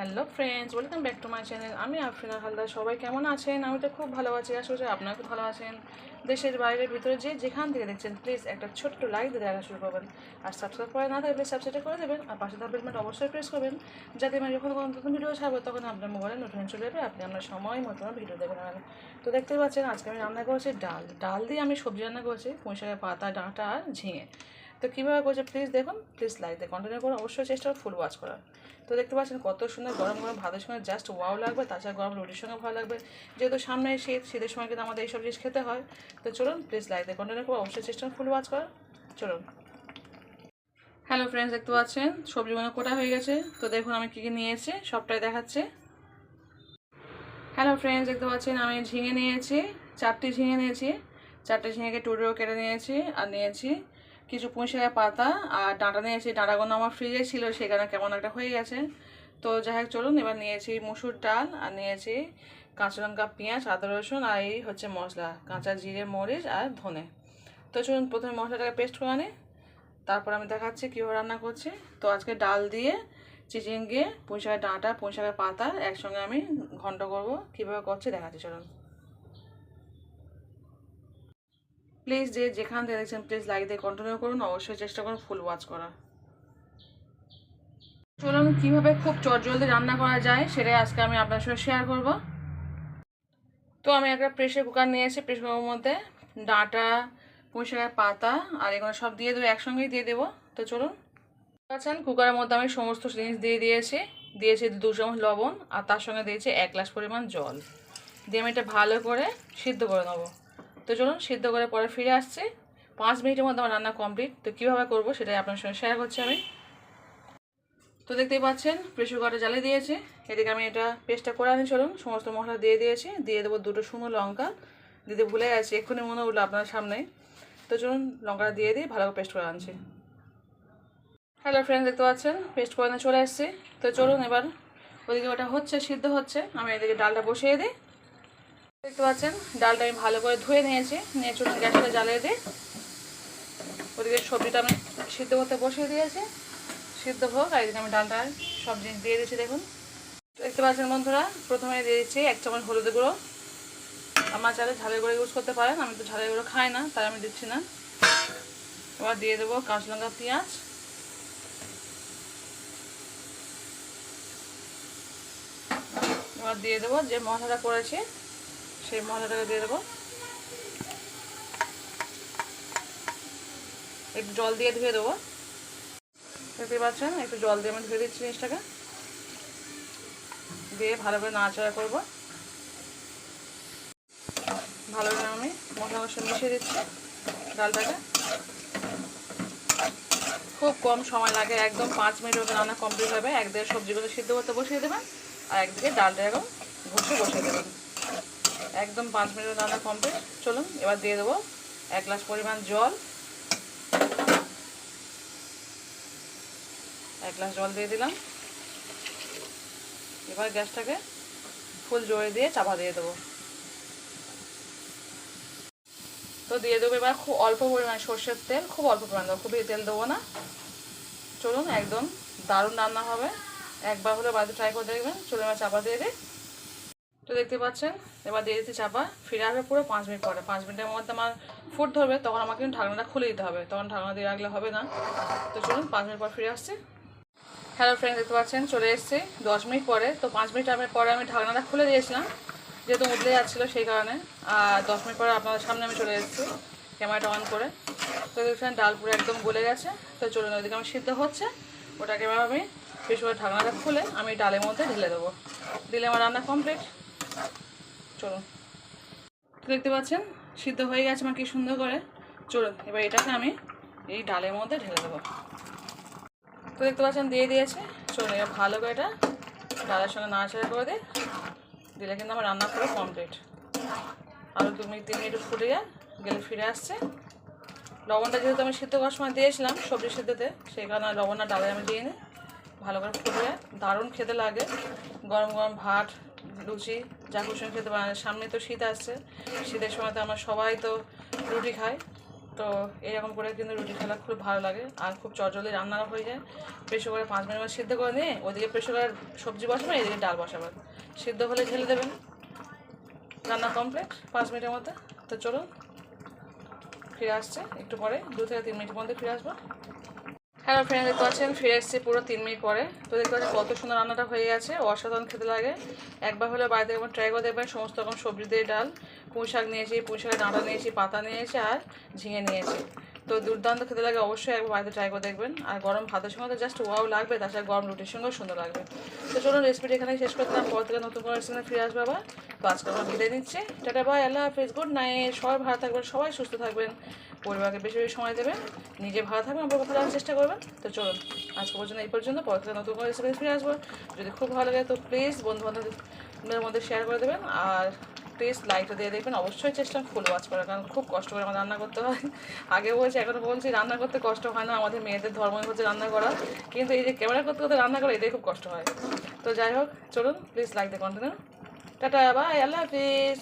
Hello friends, welcome back to my channel. আমি আফরিনা হালদার। সবাই কেমন আছেন? আমি তো খুব ভালো আছি। আশা করছি আপনারা খুব ভালো আছেন। দেশের বাইরের ভিতরে যে যেখান থেকে দেখছেন প্লিজ একটা ছোট্ট লাইক দিয়ে দেখা শুরু করবেন। আর সাবস্ক্রাইব করে না থাকলে সাবস্ক্রাইব করে দেবেন। আর পাশে থাকা বেলমেন্ট অবশ্যই প্রেস করবেন। যাতে আমি যখন কোনো নতুন ভিডিও ছাড়বো তখন আপনার মোবাইলে নোটিফিকেশন চলে যাবে আপনি আপনার সময় মতো ভিডিও দেখবেন। আমাকে তো দেখতে পাচ্ছেন, আজকে আমি রান্না করেছি ডাল। ডাল দিয়ে আমি সবজি রান্না করেছি, পুঁই পাতা, ডাঁটা আর ঝিঙে। তো কীভাবে করছে প্লিজ দেখুন প্লিজ লাইক দিয়ে কন্টিনিউ করুন, অবশ্যই চেষ্টা ফুল ওয়াচ করার। তো দেখতে পাচ্ছেন কত সুন্দর গরম গরম ভাতের সঙ্গে জাস্ট ওয়াও লাগবে, তাছাড়া গরম রুটির সঙ্গে ভালো লাগবে। যেহেতু সামনে শীত, শীতের সময় কিন্তু আমাদের এইসব জিনিস খেতে হয়। তো চলুন প্লিজ লাইক দিয়ে কন্টিনিউ করুন, অবশ্যই চেষ্টা ফুল ওয়াচ করার। চলুন। হ্যালো ফ্রেন্ডস দেখতে পাচ্ছেন সবজিগুলো কোটা হয়ে গেছে। তো দেখুন আমি কী কী নিয়েছি, সবটাই দেখাচ্ছে। হ্যালো ফ্রেন্ডস দেখতে পাচ্ছেন আমি ঝিঙে নিয়েছি, চারটি ঝিঙে নিয়েছি। চারটে ঝিঙেকে টুকরো কেটে নিয়েছি আর নিয়েছি কিছু পুঁইশাকের পাতা আর ডাঁটা নিয়েছি ডাঁটাগুলো আমার ফ্রিজে ছিল, সেখানে কেমন একটা হয়ে গেছে। তো যাই হোক, চলুন এবার নিয়েছি মুসুর ডাল আর নিয়েছি কাঁচা লঙ্কা, পেঁয়াজ, আদা, রসুন আর এই হচ্ছে মশলা, কাঁচা জিরে, মরিচ আর ধনে। তো চলুন প্রথমে মশলাটাকে পেস্ট করে আনি, তারপর আমি দেখাচ্ছি কীভাবে রান্না করছি। তো আজকে ডাল দিয়ে চিচিঙ্গে, পুঁইশাকের ডাঁটা, পুঁইশাকের পাতা একসঙ্গে আমি ঘন্ট করব, কীভাবে করছি দেখাচ্ছি, চলুন। প্লিজ যে যেখান থেকে দেখছেন প্লিজ লাইক দিয়ে কন্টিনিউ করুন, অবশ্যই চেষ্টা করুন ফুল ওয়াচ করার। চলুন, কীভাবে খুব চটজলদি রান্না করা যায় সেটাই আজকে আমি আপনার সঙ্গে শেয়ার করব। তো আমি একটা প্রেশার কুকার নিয়ে নিয়েছি প্রেশার কুকারের মধ্যে ডাঁটা, পুঁইশাকের পাতা আর এগুলো সব দিয়ে দেবো, একসঙ্গেই দিয়ে দেবো। তো চলুন। আছেন কুকারের মধ্যে আমি সমস্ত জিনিস দিয়ে দিয়েছি। দিয়েছি দু চামচ লবণ আর তার সঙ্গে দিয়েছি এক গ্লাস পরিমাণ জল। দিয়ে আমি এটা ভালো করে সিদ্ধ করে নেব। তো চলুন সিদ্ধ করে পরে ফিরে আসছি। পাঁচ মিনিটের মধ্যে আমার রান্না কমপ্লিট তো কীভাবে করব সেটাই আপনার সঙ্গে শেয়ার করছি আমি। তো দেখতেই পাচ্ছেন প্রেশার কুকারটা জ্বালিয়ে দিয়েছি। এদিকে আমি এটা পেস্টটা করে আনি, চলুন। সমস্ত মশলা দিয়ে দিয়েছি। দিয়ে দেবো দুটো শুকনো লঙ্কা। দিতে ভুলে গেছি, এক্ষুনি মনে উঠল আপনার সামনে। তো চলুন, লঙ্কাটা দিয়ে দিয়ে ভালো করে পেস্ট করে আনছি। হ্যালো ফ্রেন্ড দেখতে পাচ্ছেন? পেস্ট করে চলে এসেছি। তো চলুন এবার, ওদিকে ওটা হচ্ছে, সিদ্ধ হচ্ছে। আমি এদিকে ডালটা বসিয়ে দিই। দেখতে পাচ্ছেন, ডালটা আমি ভালো করে ধুয়ে নিয়েছি। নিয়ে চলুন গ্যাসটা জ্বালিয়ে দিই ওদিকে সবজিটা আমি সিদ্ধ করতে বসিয়ে দিয়েছি। সিদ্ধ হোক, আর এদিকে আমি ডালটা সব জিনিস দিয়ে দিয়েছি দেখুন। দেখতে পাচ্ছেন বন্ধুরা, প্রথমে দিয়ে দিচ্ছি এক চামচ হলুদ গুঁড়ো। আমার চালে ঝালের গুঁড়ো ইউজ করতে পারেন, আমি তো ঝালের গুঁড়ো খাই না, তাই আমি দিচ্ছি না। এবার দিয়ে দেবো কাঁচা লঙ্কা, পেঁয়াজ। এবার দিয়ে দেবো যে মশলাটা করেছি সেই মশলাটাকে দিয়ে দেবো। একটু জল দিয়ে ধুয়ে দেবো। দেখতে পাচ্ছেন, একটু জল দিয়ে আমি ধুয়ে দিচ্ছি জিনিসটাকে। দিয়ে ভালো করে নাড়াচাড়া করব। ভালো করে আমি মশলা মশলা মিশিয়ে দিচ্ছি ডালটাকে। খুব কম সময় লাগে, একদম পাঁচ মিনিটের মধ্যে রান্না কমপ্লিট হবে। একদিকে সবজিগুলো সিদ্ধ করতে বসিয়ে দেবেন আর একদিকে ডালটা এরকম ঘষে বসিয়ে দেবেন। একদম পাঁচ মিনিটের রান্না কমপ্লিট। চলুন, এবার দিয়ে দেবো এক গ্লাস পরিমাণ জল। এক গ্লাস জল দিয়ে দিলাম। এবার গ্যাসটাকে ফুল জোরে দিয়ে চাপা দিয়ে দেবো। তো দিয়ে দেবো এবার খুব অল্প পরিমাণে সর্ষের তেল, খুব অল্প পরিমাণ দেবো, খুবই তেল দেবো না। চলুন, একদম দারুণ রান্না হবে। একবার হলে বাড়িতে ট্রাই করে দেখবেন। চলুন, এবার চাপা দিয়ে দিই। তো দেখতে পাচ্ছেন? এবার দিয়ে দিচ্ছি চাপা, ফিরে আসবে পুরো পাঁচ মিনিট পরে। পাঁচ মিনিটের মধ্যে আমার ফুট ধরবে, তখন আমাকে ঢাকনাটা খুলে দিতে হবে। তখন ঢাকনা দিয়ে রাখলে হবে না। তো চলুন, পাঁচ মিনিট পর ফিরে আসছি। হ্যালো ফ্রেন্ড দেখতে পাচ্ছেন? চলে এসেছি দশ মিনিট পরে। তো পাঁচ মিনিট আমি পরে আমি ঢাকনাটা খুলে দিয়েছিলাম, যেহেতু উঠলে যাচ্ছিল সেই কারণে। আর দশ মিনিট পরে আপনাদের সামনে আমি চলে এসেছি, ক্যামেরাটা অন করে। তো দেখছেন ডাল পুরো একদম গলে গেছে। তো চলুন, ওইদিকে আমার সিদ্ধ হচ্ছে। ওটাকে এবার আমি বেশ করে ঢাকনাটা খুলে আমি ডালের মধ্যে ঢেলে দেবো। দিলে আমার রান্না কমপ্লিট চলুন। দেখতে পাচ্ছেন, সিদ্ধ হয়ে গেছে আমার কি সুন্দর করে। চলুন, এবার এটাকে আমি এই ডালের মধ্যে ঢেলে দেবো। তো দেখতে পাচ্ছেন, দিয়ে দিয়েছে। চলুন, এবার ভালো করে এটা ডালের সঙ্গে নাড়াচাড়া করে দিই দিলে কিন্তু আমার রান্না পুরো কমপ্লিট আরও দু মিনিট, তিন মিনিট ফুটে যায়, গেলে ফিরে আসছে। লবণটা যেহেতু আমি সিদ্ধ করার সময় দিয়েছিলাম সবজি সিদ্ধতে, সেই কারণে লবণটা ডালে আমি দিয়ে নিই ভালো করে ফুটে যায়, দারুণ খেতে লাগে। গরম গরম ভাত লুচি, যা কুসুম খেতে সামনে তো শীত আসছে শীতের সময় তো আমরা সবাই তো রুটি খাই। তো এরকম করে কিন্তু রুটি খেলা খুব ভালো লাগে। আর খুব চটজলদি রান্না হয়ে যায়। প্রেশার করে পাঁচ মিনিট সিদ্ধ করে নিয়ে ওদিকে প্রেশার করে সবজি বসাবেন এদিকে ডাল বসাবেন সিদ্ধ হলে ঢেলে দেবেন। রান্না কমপ্লিট পাঁচ মিনিটের মধ্যে। তো চলুন, ফিরে আসছে। একটু পরে, দু থেকে তিন মিনিটের মধ্যে ফিরে আসব। হ্যালো ফ্রেন্ড দেখতে পাচ্ছেন, ফিরে এসেছি পুরো তিন মিনিট পরে। তো দেখতে পাচ্ছেন কত সুন্দর রান্নাটা হয়ে গেছে, অসাধারণ খেতে লাগে। একবার হলে বাড়িতে একবার ট্রাই করে দেখবেন, সমস্ত রকম সবজি দিয়ে ডাল, পুঁই শাক নিয়েছি, পুঁই শাকের ডাঁটা নিয়েছি, পাতা নিয়েছি আর ঝিঙে নিয়েছি। তো দুর্দান্ত খেতে লাগে অবশ্যই একবার বাড়িতে ট্রাই করে দেখবেন। আর গরম ভাতের সঙ্গে তো জাস্ট ওয়াও লাগবে সাথে গরম রুটির সঙ্গেও সুন্দর লাগবে। তো চলুন রেসিপিটা এখানে শেষ করতে দিলাম পর থেকে নতুন করে রেসিপি ফিরে আসবে আবার। তো আজকে আমরা বিদায় নিচ্ছে। টাটা বাই আল্লাহ হাফিজ গুড নাইট সবাই ভালো থাকবেন, সবাই সুস্থ থাকবেন। পরিবারকে বেশি বেশি সময় দেবেন, নিজে ভালো থাকবেন আমার কথা জানার চেষ্টা করবেন। তো চলুন, আজকে পর্যন্ত এই পর্যন্ত পর থেকে নতুন করে রেসিপি ফিরে আসব। যদি খুব ভালো লাগে তো প্লিজ বন্ধু বান্ধবদের মধ্যে শেয়ার করে দেবেন। আর প্লিজ লাইকটা দিয়ে দেখবেন অবশ্যই চেষ্টা ফুল ওয়াচ করার, কারণ খুব কষ্ট করে আমার রান্না করতে হয়। আগে বলছি এখনও বলছি, রান্না করতে কষ্ট হয় না, আমাদের মেয়েদের ধর্মই হচ্ছে রান্না করা। কিন্তু এই যে ক্যামেরা করতে করতে রান্না করা এটাই খুব কষ্ট হয়। তো যাই হোক, চলুন প্লিজ লাইক দিয়ে কন্টিনিউ টাটা বাই আল্লাহ হাফিজ